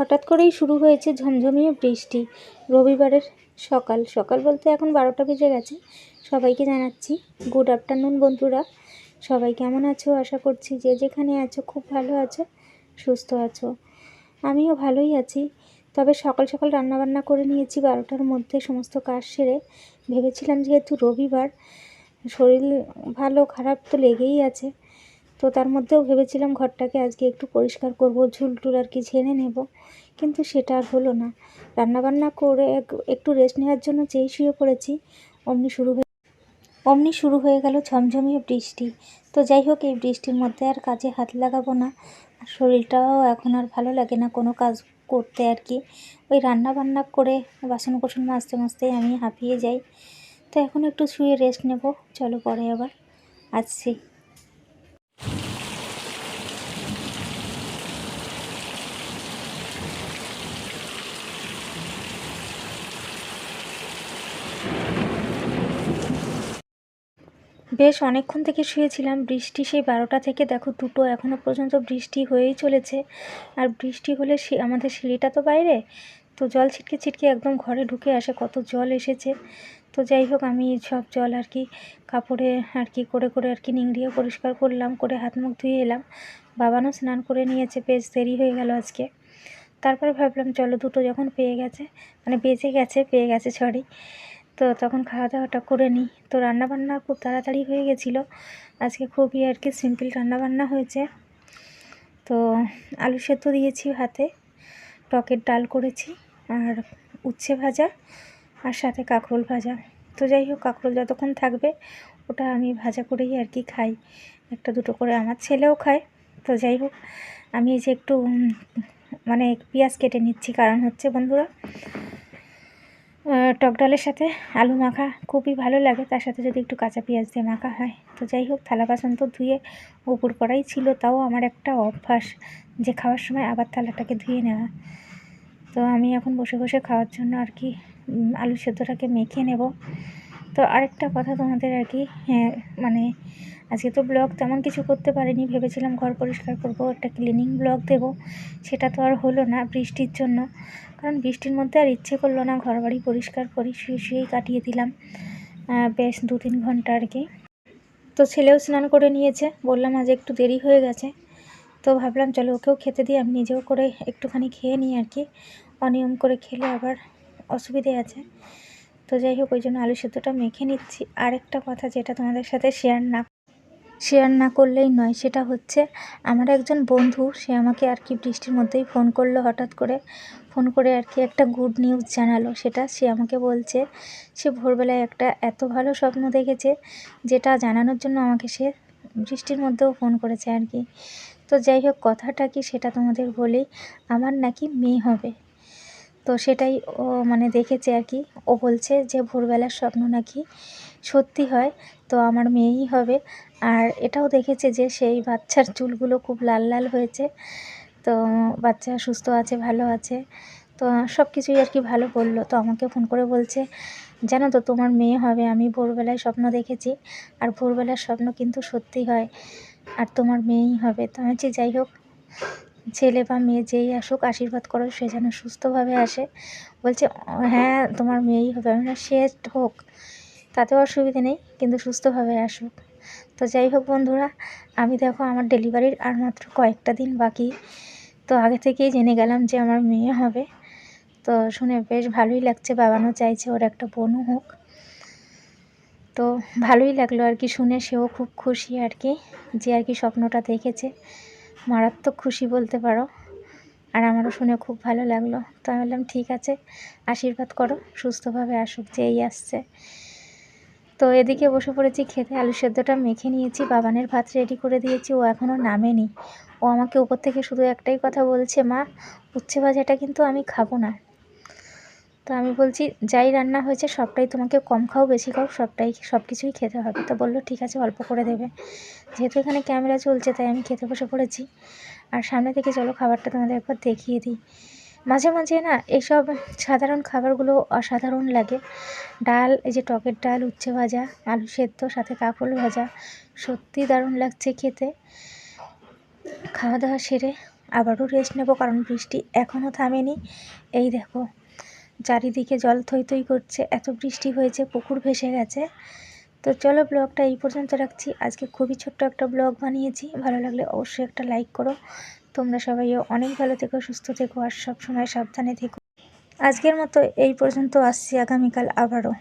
হঠাৎ করেই শুরু হয়েছে ঝমঝমিয়ে বৃষ্টি। রবিবারের সকাল। সকাল বলতে এখন বারোটা বেজে গেছে। সবাইকে জানাচ্ছি গুড আফটারনুন বন্ধুরা। সবাই কেমন আছো? আশা করছি যে যেখানে আছো খুব ভালো আছো, সুস্থ আছো। আমিও ভালোই আছি। তবে সকাল সকাল রান্নাবান্না করে নিয়েছি বারোটার মধ্যে, সমস্ত কাজ সেরে। ভেবেছিলাম যেহেতু রবিবার, শরীর ভালো, খারাপ তো লেগেই আছে। তো তার মধ্যেও ভেবেছিলাম ঘরটাকে আজকে একটু পরিষ্কার করব, ঝুল টুল আর কি ঝেড়ে নেব। কিন্তু সেটা আর হলো না। রান্নাবান্না করে এক- একটু রেস্ট নেওয়ার জন্য যেই শুয়ে পড়েছি। অমনি শুরু হয়ে অমনি শুরু হয়ে গেল ঝমঝমিয়ে বৃষ্টি। তো যাই হোক, এই বৃষ্টির মধ্যে আর কাজে হাত লাগাবো না। আর শরীরটাও এখন আর ভালো লাগে না কোনো কাজ করতে আর কি। ওই রান্না বান্না করে বাসন কোসন মাজতে মাজতেই আমি হাঁপিয়ে যাই। তো এখন একটু শুয়ে রেস্ট নেব। চলো পরে আবার আসছি। বেশ অনেকক্ষণ থেকে শুয়েছিলাম। বৃষ্টি সেই বারোটা থেকে দেখো দুটো এখনও পর্যন্ত বৃষ্টি হয়েই চলেছে। আর বৃষ্টি হলে আমাদের সিঁড়িটা তো বাইরে। তো জল ছিটকে ছিটকে একদম ঘরে ঢুকে আসে, কত জল এসেছে। তো যাই হোক, আমি সব জল আর কি কাপড়ে আর কি করে করে আর কি নিংড়িয়ে পরিষ্কার করলাম, করে হাত মুখ ধুয়ে এলাম। বাবানও স্নান করে নিয়েছে, বেশ দেরি হয়ে গেল আজকে। তারপরে ভাবলাম, চলো দুটো যখন পেয়ে গেছে মানে বেঁচে গেছে, পেয়ে গেছে সরি তো তখন খাওয়া দাওয়াটা করে নিই। তো রান্নাবান্না খুব তাড়াতাড়ি হয়ে গেছিল। আজকে খুবই আর কি সিম্পল রান্নাবান্না হয়েছে। তো আলু সেদ্ধ দিয়েছি ভাতে, টকের ডাল করেছি আর উচ্ছে ভাজা আর সাথে কাঁকরোল ভাজা। তো যাই হোক, কাঁকরোল যতক্ষণ থাকবে, ওটা আমি ভাজা করেই আর কি খাই। একটা দুটো করে আমার ছেলেও খায়। তো যাই হোক, আমি এই যে একটু মানে পেঁয়াজ কেটে নিচ্ছি। কারণ হচ্ছে বন্ধুরা টক ডালের সাথে আলু মাখা খুবই ভালো লাগে। তার সাথে যদি একটু কাঁচা পেঁয়াজ দিয়ে মাখা হয়। তো যাই হোক, থালা বাসন তো ধুয়ে উপর পড়াই ছিল, তাও আমার একটা অভ্যাস যে খাওয়ার সময় আবার থালাটাকে ধুয়ে নেওয়া। তো আমি এখন বসে বসে খাওয়ার জন্য আর কি আলু সেদ্ধটাকে মেখে নেব। তো আরেকটা কথা তোমাদের আর কি হ্যাঁ মানে আজকে তো ব্লগ তেমন কিছু করতে পারিনি, ভেবেছিলাম ঘর পরিষ্কার করব, একটা ক্লিনিং ব্লগ দেব, সেটা তো আর হলো না বৃষ্টির জন্য। কারণ বৃষ্টির মধ্যে আর ইচ্ছে করল না ঘর বাড়ি পরিষ্কার করি, শুয়ে শুয়েই কাটিয়ে দিলাম বেশ দু তিন ঘণ্টা আর কি। তো ছেলেও স্নান করে নিয়েছে, বললাম আজ একটু দেরি হয়ে গেছে, তো ভাবলাম চলো ওকেও খেতে দিই, আমি নিজেও করে একটুখানি খেয়ে নিই আর কি, অনিয়ম করে খেলে আবার অসুবিধে আছে। তো যাই হোক, ওই জন্য আলু সেদ্ধটা মেখে নিচ্ছি। আরেকটা কথা যেটা তোমাদের সাথে শেয়ার না শেয়ার না করলেই নয়, সেটা হচ্ছে আমার একজন বন্ধু, সে আমাকে আর কি বৃষ্টির মধ্যেই ফোন করল, হঠাৎ করে ফোন করে আর কি একটা গুড নিউজ জানালো। সেটা সে আমাকে বলছে, সে ভোরবেলায় একটা এত ভালো স্বপ্ন দেখেছে, যেটা জানানোর জন্য আমাকে সে বৃষ্টির মধ্যেও ফোন করেছে আর কি। তো যাই হোক, কথাটা কি সেটা তোমাদের বলি আমার নাকি মেয়ে হবে। তো সেটাই ও মানে দেখেছে আর কি। ও বলছে যে ভোরবেলার স্বপ্ন নাকি সত্যি হয়, তো আমার মেয়েই হবে। আর এটাও দেখেছে যে সেই বাচ্চার চুলগুলো খুব লাল লাল হয়েছে, তো বাচ্চা সুস্থ আছে, ভালো আছে। তো সব কিছুই আর কি ভালো বলল। তো আমাকে ফোন করে বলছে, জানো তো তোমার মেয়ে হবে, আমি ভোরবেলায় স্বপ্ন দেখেছি, আর ভোরবেলার স্বপ্ন কিন্তু সত্যি হয়, আর তোমার মেয়েই হবে। তো আমি যাই হোক ছেলে বা মেয়ে যেই আসুক আশীর্বাদ করো সে যেন সুস্থভাবে আসে। বলছে হ্যাঁ তোমার মেয়েই হবে। আমি বললাম, সে হোক তাতেও অসুবিধে নেই কিন্তু সুস্থভাবে আসুক। তো যাই হোক বন্ধুরা আমি দেখো আমার ডেলিভারির আর মাত্র কয়েকটা দিন বাকি। তো আগে থেকেই জেনে গেলাম যে আমার মেয়ে হবে। তো শুনে বেশ ভালোই লাগছে বাবানও চাইছে ওর একটা বোনও হোক। তো ভালোই লাগল আর কি শুনে সেও খুব খুশি আর কি যে আর কি স্বপ্নটা দেখেছে। মারাত্মক খুশি বলতে পারো। আর আমারও শুনে খুব ভালো লাগল। তো আমি বললাম, ঠিক আছে, আশীর্বাদ করো, সুস্থভাবে আসুক যে এই আসছে। তো এদিকে বসে পড়েছি খেতে। আলু সেদ্ধটা মেখে নিয়েছি, বাবানের ভাত রেডি করে দিয়েছি, ও এখনও নামেনি। ও আমাকে উপর থেকে শুধু একটাই কথা বলছে, মা, উচ্ছে ভাজাটা কিন্তু আমি খাব না। তো আমি বলছি, যাই রান্না হয়েছে, সবটাই তোমাকে কম খাও, বেশি খাও, সবটাই সব কিছুই খেতে হবে। তো বলল, ঠিক আছে, অল্প করে দেবে। যেহেতু এখানে ক্যামেরা চলছে, তাই আমি খেতে বসে পড়েছি। আর সামনে থেকে চলো, খাবারটা তোমাদের একবার দেখিয়ে দিই। মাঝে মাঝে না এইসব সাধারণ খাবারগুলো অসাধারণ লাগে। ডাল, এই যে টকের ডাল, উচ্ছে ভাজা, আলু সেদ্ধ, সাথে কাঁকরোল ভাজা সত্যি দারুণ লাগছে খেতে। খাওয়া দাওয়া সেরে আবারও রেস্ট নেব, কারণ বৃষ্টি এখনও থামেনি। এই দেখো চারিদিকে জল থই থই করছে, এত বৃষ্টি হয়েছে, পুকুর ভেসে গেছে। তো চলো ব্লগটা এই পর্যন্ত রাখছি। আজকে খুবই ছোট্ট একটা ব্লগ বানিয়েছি। ভালো লাগলে অবশ্যই একটা লাইক করো। তোমরা সবাইও অনেক ভালো থেকো, সুস্থ থেকো, আর সবসময় সাবধানে থেকো। আজকের মতো এই পর্যন্ত আসছি। আগামীকাল আবারও।